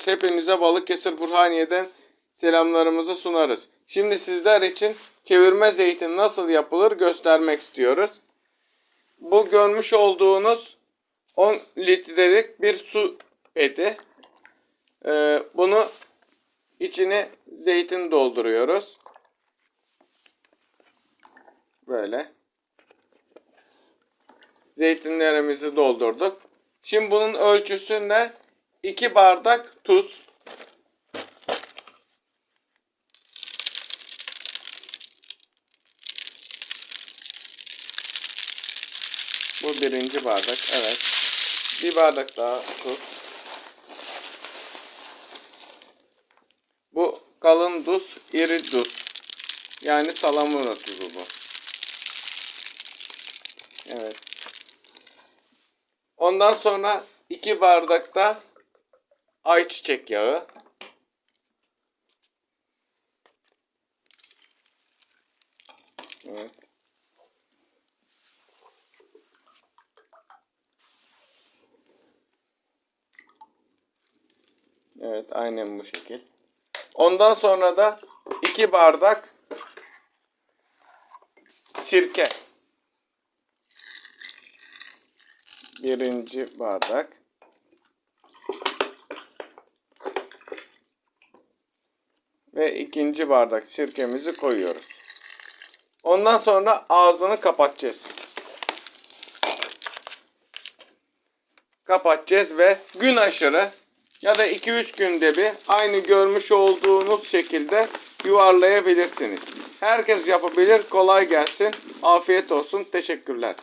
ediyoruz. Hepinize Balıkesir Burhaniye'den selamlarımızı sunarız. Şimdi sizler için çevirme zeytin nasıl yapılır göstermek istiyoruz. Bu görmüş olduğunuz 10 litrelik bir su eti. Ee, bunu içine zeytin dolduruyoruz. Böyle. Zeytinlerimizi doldurduk. Şimdi bunun ölçüsünde 2 bardak tuz. Bu birinci bardak. Evet. Bir bardak daha tuz. Bu kalın tuz, iri tuz. Yani salamura tuzu bu. Evet. Ondan sonra 2 bardak da ayçiçek yağı. Evet. Evet, aynen bu şekil. Ondan sonra da 2 bardak sirke. Birinci bardak. Ve ikinci bardak sirkemizi koyuyoruz. Ondan sonra ağzını kapatacağız. Kapatacağız ve gün aşırı ya da 2-3 günde bir aynı görmüş olduğunuz şekilde yuvarlayabilirsiniz. Herkes yapabilir. Kolay gelsin. Afiyet olsun. Teşekkürler.